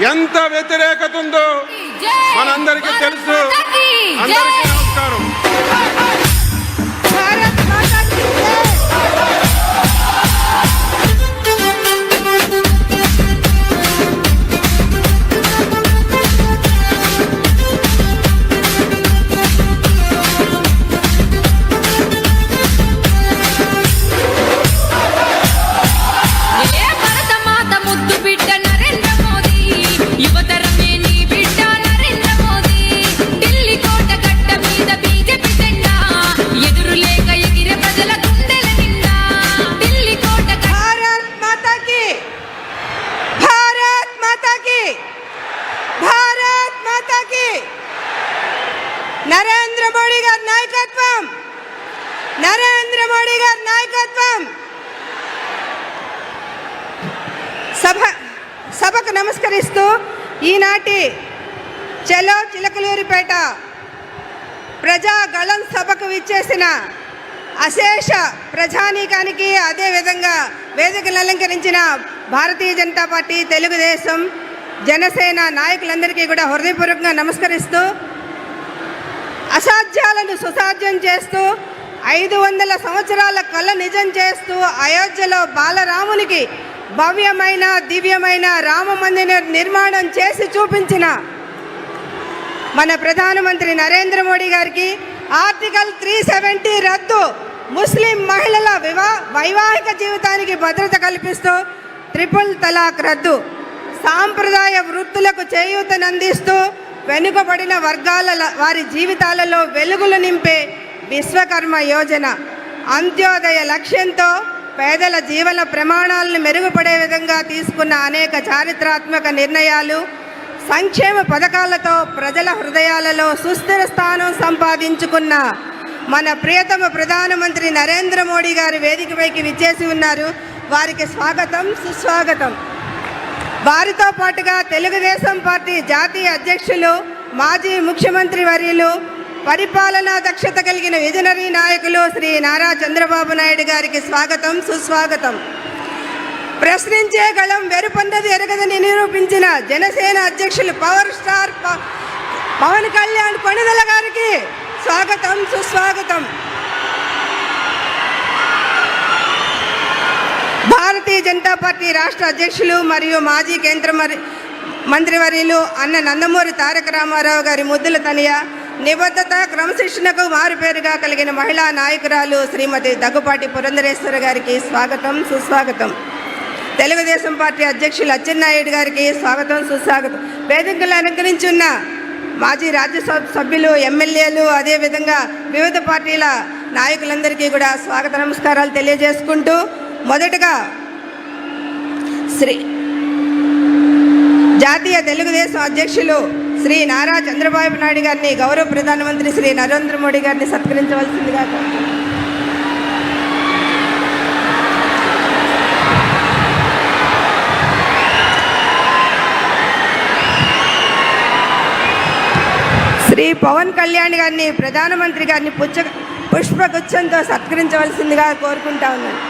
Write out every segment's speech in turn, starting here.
ఎంత వ్యతిరేకత ఉందో మనందరికీ తెలుసు. అందరికీ నమస్కారం. నాయకత్వం. నరేంద్ర మోడీ గారి నాయకత్వం. సభ సభకు నమస్కరిస్తూ ఈనాటి చెలో చిలకలూరిపేట ప్రజా గళం సభకు విచ్చేసిన అశేష ప్రజానీకానికి అదేవిధంగా వేదికలు అలంకరించిన భారతీయ జనతా పార్టీ తెలుగుదేశం జనసేన నాయకులందరికీ కూడా హృదయపూర్వకంగా నమస్కరిస్తూ అసాధ్యాలను సుసాధ్యం చేస్తూ ఐదు వందల సంవత్సరాల కళ నిజం చేస్తూ అయోధ్యలో బాలరామునికి భవ్యమైన దివ్యమైన రామ మందిర నిర్మాణం చేసి చూపించిన మన ప్రధానమంత్రి నరేంద్ర మోడీ గారికి ఆర్టికల్ త్రీ సెవెంటీ రద్దు ముస్లిం మహిళల వివా వైవాహిక జీవితానికి భద్రత కల్పిస్తూ ట్రిపుల్ తలాక్ రద్దు. సాంప్రదాయ వృత్తులకు చేయూతనందిస్తూ వెనుకబడిన వర్గాల వారి జీవితాలలో వెలుగులు నింపే విశ్వకర్మ యోజన. అంత్యోదయ లక్ష్యంతో పేదల జీవన ప్రమాణాలను మెరుగుపడే విధంగా తీసుకున్న అనేక చారిత్రాత్మక నిర్ణయాలు సంక్షేమ పథకాలతో ప్రజల హృదయాలలో సుస్థిర స్థానం సంపాదించుకున్న మన ప్రియతమ ప్రధానమంత్రి నరేంద్ర మోడీ గారి వేదికపైకి విచ్చేసి ఉన్నారు. వారికి స్వాగతం సుస్వాగతం. వారితో పాటుగా తెలుగుదేశం పార్టీ జాతీయ అధ్యక్షులు మాజీ ముఖ్యమంత్రి వర్యులు పరిపాలనా దక్షత కలిగిన విజనరీ నాయకులు శ్రీ నారా చంద్రబాబు నాయుడు గారికి స్వాగతం సుస్వాగతం. ప్రశ్నించే గళం వెరుపొందది ఎరగదని నిరూపించిన జనసేన అధ్యక్షులు పవర్ స్టార్ పవన్ కళ్యాణ్ కొణిదల గారికి స్వాగతం సుస్వాగతం భారతీయ జనతా పార్టీ రాష్ట్ర అధ్యక్షులు మరియు మాజీ కేంద్ర మంత్రివర్యులు అన్న నందమూరి తారక రామారావు గారి ముద్దుల తనయ నిబద్ధత క్రమశిక్షణకు మారుపేరుగా కలిగిన మహిళా నాయకురాలు శ్రీమతి దగ్గుపాటి పురంధరేశ్వర గారికి స్వాగతం సుస్వాగతం. తెలుగుదేశం పార్టీ అధ్యక్షులు అచ్చెన్నాయుడు గారికి స్వాగతం సుస్వాగతం. వేదికలు అనుగ్రహించున్న మాజీ రాజ్యసభ సభ్యులు ఎమ్మెల్యేలు అదేవిధంగా వివిధ పార్టీల నాయకులందరికీ కూడా స్వాగత నమస్కారాలు తెలియజేసుకుంటూ మొదటగా శ్రీ జాతీయ తెలుగుదేశం అధ్యక్షులు శ్రీ నారా చంద్రబాబు నాయుడు గారిని గౌరవ ప్రధానమంత్రి శ్రీ నరేంద్ర మోడీ గారిని సత్కరించవలసిందిగా శ్రీ పవన్ కళ్యాణ్ గారిని ప్రధానమంత్రి గారిని పుచ్చ పుష్పగుచ్చంతో సత్కరించవలసిందిగా కోరుకుంటా ఉన్నాను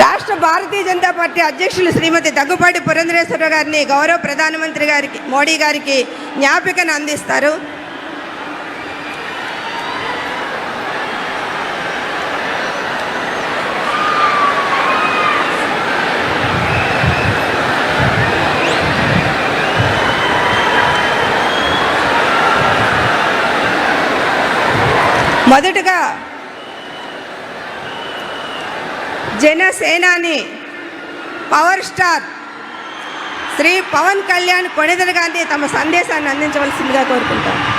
రాష్ట్ర భారతీయ జనతా పార్టీ అధ్యక్షులు శ్రీమతి దగ్గుపాటి పురంధరేశ్వర గారిని గౌరవ ప్రధానమంత్రి గారికి మోడీ గారికి జ్ఞాపికను అందిస్తారు. మొదటగా జనసేనాని పవర్ స్టార్ శ్రీ పవన్ కళ్యాణ్ కొణిదల గాంధీ తమ సందేశాన్ని అందించవలసిందిగా కోరుకుంటారు